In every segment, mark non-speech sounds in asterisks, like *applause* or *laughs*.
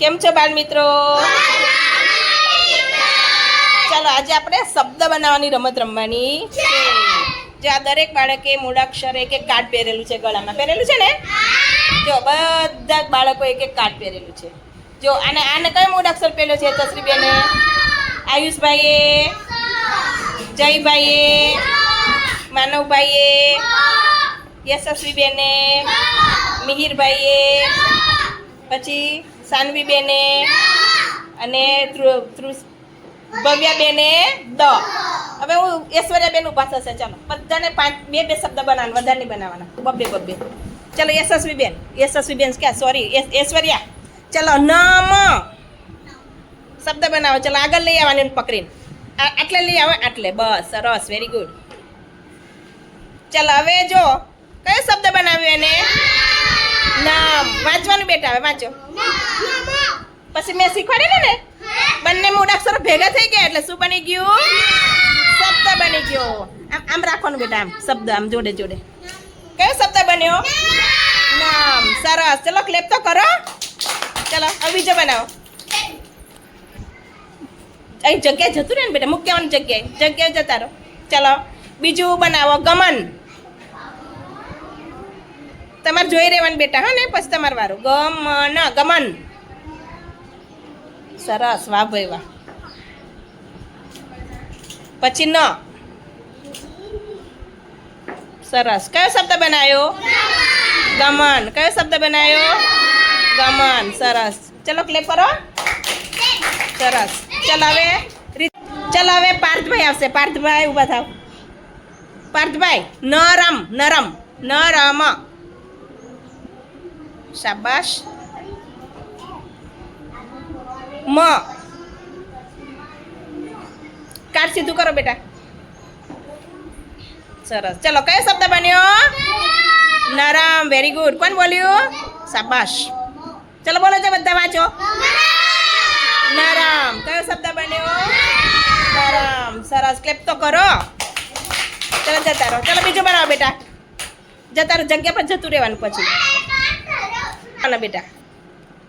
કેમ છો બાળ મિત્રો ચાલો, આજે આપણે શબ્દ બનાવવાની રમત રમવાની છે. જે આ દરેક બાળકે મૂળાક્ષર એક એક કાર્ડ પહેરેલું છે ગળામાં. પહેરેલું છે ને? જો, બધા બાળકો એક એક કાર્ડ પહેરેલું છે. જો આને આને કયો મૂળાક્ષર પહેર્યો છે તસરીબેને આયુષભાઈએ? જયભાઈએ? માનવભાઈએ? યશસ્વીબેને? મિહિરભાઈએ? પછી સાનવીબેને અને ભવ્યા ભવ્યાબેને દ. હવે હું ઐશ્વર્યાબેન ઊભા થશે ચાલો. બધાને પાંચ, બે બે શબ્દ બનાવવાના, વધારે નહીં બનાવવાના. બબ્બે બબ્બે ચાલો, યશસ્વીબેન યશસ્વીબેન ક્યાં સોરી ઐશ્વર્યા. ચાલો, નમ. શબ્દ બનાવો, ચાલો, આગળ લઈ આવવાની પકડીને. આટલે લઈ આવે, આટલે. બસ, સરસ વેરી ગુડ ચાલો, હવે જો, કયો શબ્દ બનાવ્યો એને? નામ વાંચવાનું બેટા, હવે વાંચો. પછી મેં શીખવાડેલું ને બંને મૂળાક્ષરો ભેગા થઈ ગયા એટલે શું બની ગયું? શબ્દ બની ગયો. આમ આમ રાખવાનું બેટા, આમ, શબ્દ, આમ જોડે જોડે. કયો શબ્દ બન્યો? નામ. સરસ. ચલો ક્લેપ તો કરો. ચલો, હવે બીજો બનાવો. અહીં જગ્યાએ જતું રહે ને બેટા મૂક્યાવાની જગ્યાએ. જગ્યાએ જતા રહો. ચલો, બીજું બનાવો, ગમન. તમારે જોઈ રહેવાનું બેટા, હા ને? પછી તમારે વારું. ગમન ગમન. સરસ, વાહ ભાઈ વાહ. પછી ન. સરસ. કયો શબ્દ બનાવ્યો ગમન. કયો શબ્દ બનાવ્યો ગમન. સરસ. ચલો ક્લેપ કરો. સરસ. ચલ હવે. ચલ હવે પાર્થભાઈ આવશે. પાર્થભાઈ ઊભા થાવ. પાર્થભાઈ, નરમ નરમ નરમ. શાબાશ. મ. કાટ સીધું કરો બેટા. સરસ. ચલો, કયો શબ્દ બન્યો? નરમ. વેરી ગુડ કોણ બોલ્યું? શાબાશ. ચલો, બોલો છો બધા વાંચો. નરમ. કયો શબ્દ બન્યો? નરમ. સરસ. ક્લેપ તો કરો. ચલો, જતા રહો. ચલો, બીજું બનાવો બેટા. જતા રહો. જગ્યા પર જતું રહેવાનું પછી. ના બેટા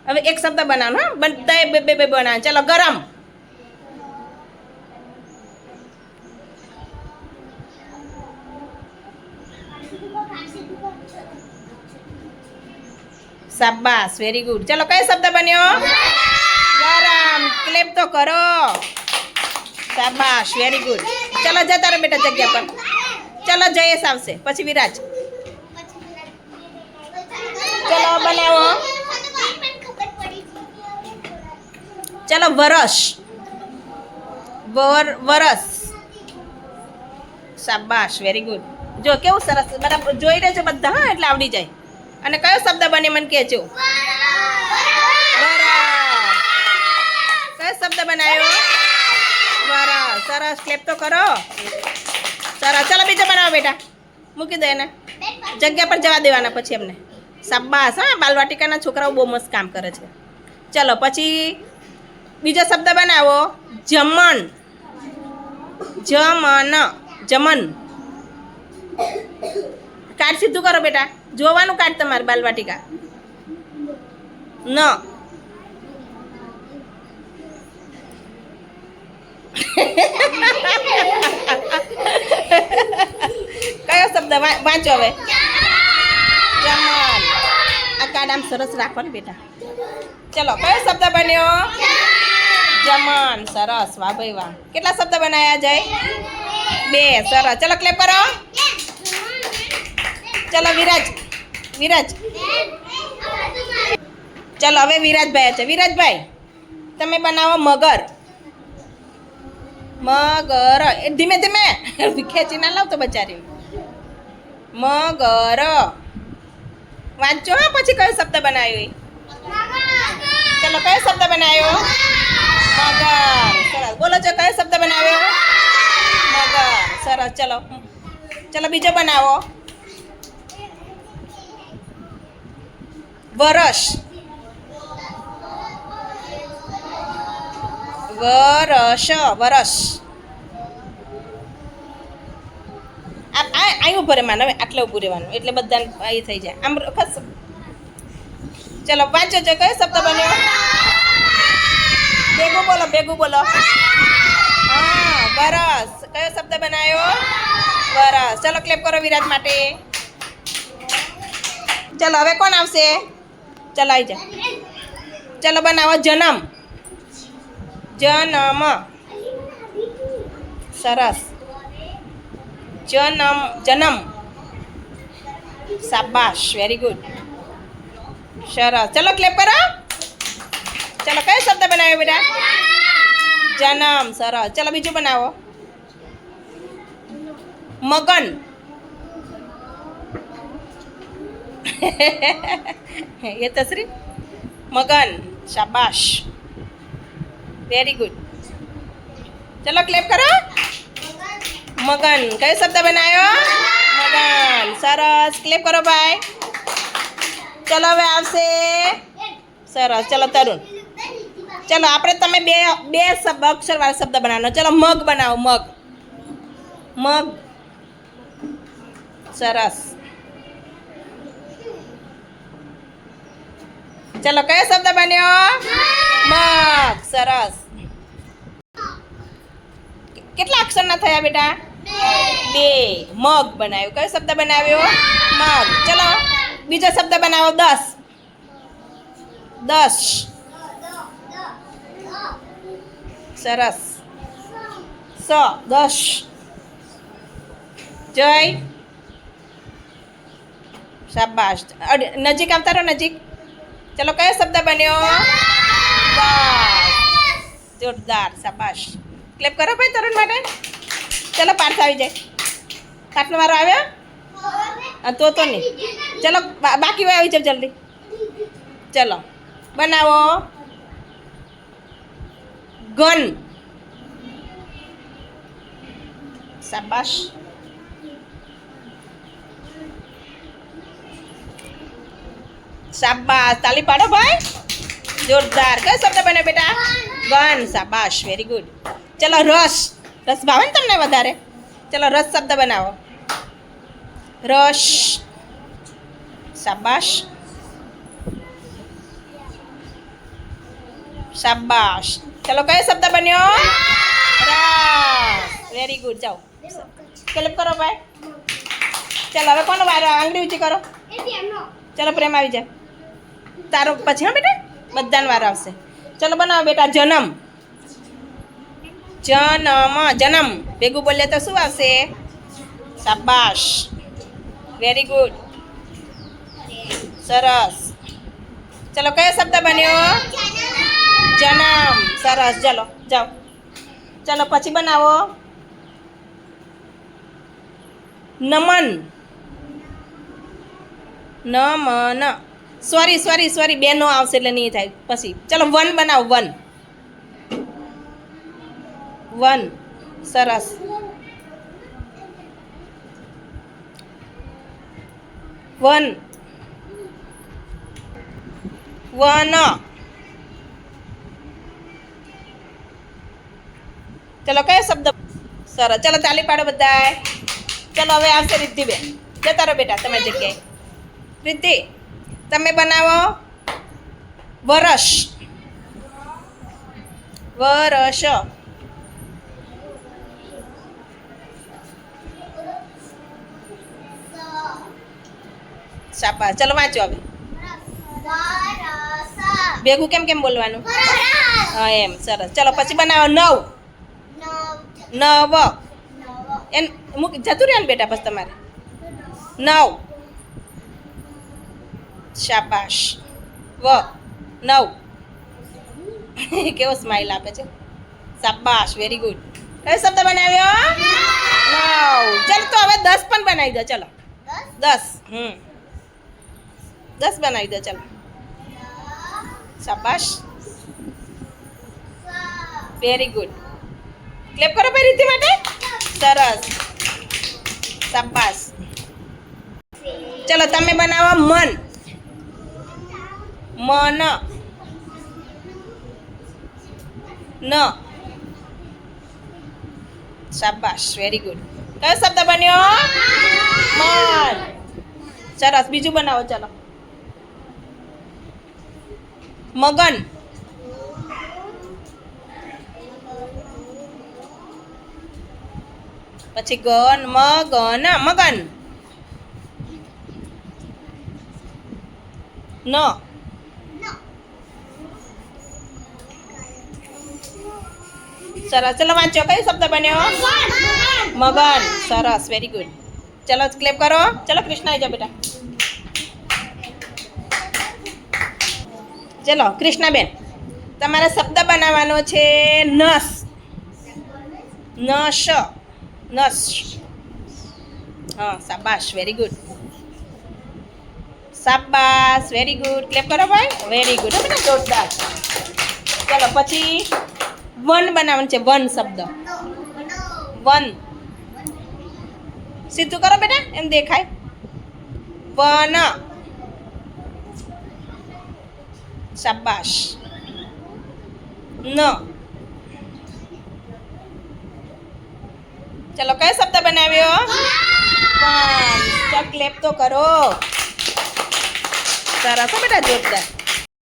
હવે એક શબ્દ બનાવવાનો હા બધા બે બે બે બનાવ ચલો ગરમ શાબાશ વેરી ગુડ ચલો કયો શબ્દ બન્યો ગરમ ક્લેપ તો કરો શાબાશ વેરી ગુડ ચલો જતા રહો બેટા જગ્યા પર ચલો જયેશ આવશે પછી વિરાજ ચલો બનાવો ચલો વરસ. વર, વરસ. શાબાશ વેરી ગુડ જો, કેવું સરસ. બરાબર જોઈ રહેજો બધા, હા, એટલે આવડી જાય. અને કયો શબ્દ બને, મને કહેજો. કયો શબ્દ બનાવ્યો? વરસ. સરસ. ક્લેપ તો કરો. સરસ. ચાલો, બીજો બનાવો બેટા. મૂકી દો એને. જગ્યા પર જવા દેવાના પછી એમને. શાબાશ, હા, બાલવાટિકાના છોકરાઓ બહુ મસ્ત કામ કરે છે. ચલો, પછી બીજો શબ્દ બનાવો. જમણ. જમન જમન કાર્ડ સીધું કરો બેટા. જોવાનું કાર્ડ તમારે બાલવાટિકા. ન. *laughs* કયો શબ્દ? વાંચો હવે. કાર્ડ આમ સરસ રાખો ને બેટા. ચલો, કયો શબ્દ બન્યો? જમણ, સરસ, વાહ ભાઈ વાહ. કેટલા શબ્દ બનાવ્યા જય? બે, સરસ. ચલો ક્લેપ કરો. ચલો, વિરાજ વિરાજ. ચલો, હવે વિરાજભાઈ છે. વિરાજભાઈ, તમે બનાવો મગર. મગર. ધીમે ધીમે. *laughs* ખેંચી ના લાવતો બચારી મગર. વાંચો પછી કયો શબ્દ બનાવ્યો ચલો, કયો શબ્દ બનાવ્યો મગર. સરસ. બોલો છો કયો શબ્દ બનાવ્યો મગર. સરસ. ચલો. ચલો, બીજો બનાવો. વરસ. વરસ. વરસ. અહીં ઊભું રહેવાનું હવે આટલે ઊભું રહેવાનું, એટલે બધાને એ થઈ જાય. આમ ખસ. ચલો, વાંચો છો કયો શબ્દ બન્યો. ભેગું બોલો ભેગું બોલો. હા, વરસ. કયો શબ્દ બનાવ્યો વરસ. ચલો ક્લેપ કરો વિરાજ માટે. ચલો, હવે કોણ આવશે? ચલો આવી જા. ચલો, બનાવો જન્મ. જન્મ. સરસ. જન્મ, જનમ. શાબાશ વેરી ગુડ સરસ. ચલો ક્લેપ કરો. ચલો, કયો શબ્દ બનાવ્યો બેટા? જનમ. સરસ. ચલો, બીજું બનાવો. મગન. *laughs* એ તસરી મગન. શાબાશ. વેરી ગુડ ચલો ક્લેપ કરો. મગન, કયો શબ્દ બનાવ્યો મગન. સરસ. ક્લેપ કરો ભાઈ. ચલો હવે આવશે. સરસ. ચલો તરુણ. ચલો, આપણે તમે બે બે શબ્દ, અક્ષરવાળા શબ્દ બનાવવાનો. ચલો, મગ બનાવો, મગ. મગ. સરસ. ચલો, કયો શબ્દ બન્યો? મગ. સરસ. કેટલા અક્ષરના થયા બેટા? બે. મગ બનાવ્યો. કયો શબ્દ બનાવ્યો? મગ. ચલો, બીજો શબ્દ બનાવો. દસ. દસ. સરસ. સ. દસ. જય. શાબાશ. નજીક આવતા રહો, નજીક. ચલો, કયો શબ્દ બન્યો? જોરદાર. શાબાશ. ક્લેપ કરો ભાઈ, તરુણ માટે. ચલો, પાર્થ આવી જાય. પાર્થનો મારો આવ્યો? હા તો તો નહીં. ચલો બાકી હોય આવી જાવ જલ્દી. ચલો, બનાવો. ગન. શાબાશ. શાબાશ. તાલી પાડો ભાઈ. જોરદાર. કયો શબ્દ બને બેટા? ગન. શાબાશ. વેરી ગુડ ચલો, રસ. રસ ભાવે ને તમને વધારે? ચલો, રસ શબ્દ બનાવો. રસ. શાબાશ. શાબાશ. ચલો, કયો શબ્દ બન્યો? રસ. વેરી ગુડ જાઓ. ક્લિપ કરો, ભાઈ. ચલો, હવે કોનો વાર? આંગળી ઊંચી કરો. ચલો, પ્રેમ આવી જાય. તારો પછી, હા બેટા? બધાનો વાર આવશે. ચલો, બનાવો, બેટા, જન્મ. જન્મ જન્મ. ભેગું બોલે તો શું આવશે? શાબાશ. વેરી ગુડ સરસ. ચલો, કયો શબ્દ બન્યો? જન્મ. સરસ. ચલો, જાઓ. ચલો, પછી બનાવો. નમન. નમન. સોરી સોરી સોરી બેનો આવશે એટલે નહીં થાય. પછી. ચલો, વન બનાવો, વન. વન સરસ વન વન ચલો કયો શબ્દ સરસ ચલો ચાલી પાડો બધાય ચલો હવે આવશે રિદ્ધિબેન જતા રહો બેટા તમે જગ્યાએ. રિદ્ધિ, તમે બનાવો. વરસ. વરસ. શાબાશ ચલો વાંચો હવે. ભેગું કેમ કેમ બોલવાનું? હા એમ સરસ. ચલો પછી બનાવો નવ. નવ. એમ મૂક જતું રહ્યો ને બેટા બસ તમારે. નવ. શાબાશ. વ. નવ. *laughs* કેવો સ્માઇલ આપે છે. શાબાશ વેરી ગુડ કયો શબ્દ બનાવ્યો? નવ. ચાલો તો હવે દસ પણ બનાવી દો ચલો. દસ. હમ. દસ બનાવી દો ચાલો. શાબાશ. વેરી ગુડ ક્લેપ કરો ભાઈ રીતિ માટે. સરસ. શાબાશ. ચલો તમે બનાવો મન. મન. ન. શાબાશ. વેરી ગુડ કયો શબ્દ બન્યો? મન. સરસ. બીજું બનાવો ચલો. મગન. પછી ગન મગન મગન. ન. સરસ. ચલો વાંચો. કયો શબ્દ બન્યો? મગન. સરસ. વેરી ગુડ ચલો ક્લેપ કરો. ચલો કૃષ્ણ આવી જાઓ બેટા. ચલો, કૃષ્ણાબેન. તમારે શબ્દ બનાવવાનો છે નસ. નશ નસ. હા સાબાશ વેરી ગુડ સાબાસ વેરી ગુડ ક્લેપ કરો ભાઈ. વેરી ગુડ હો બેટા જોરદાર. ચલો, પછી વન બનાવવાનું છે, વન શબ્દ. વન. સીધું કરો બેટા, એમ દેખાય. વન. શાબાશ ન ચલો કયો શબ્દ બનાવ્યો ક્લેપ તો કરો સરસ બેટા જોરદાર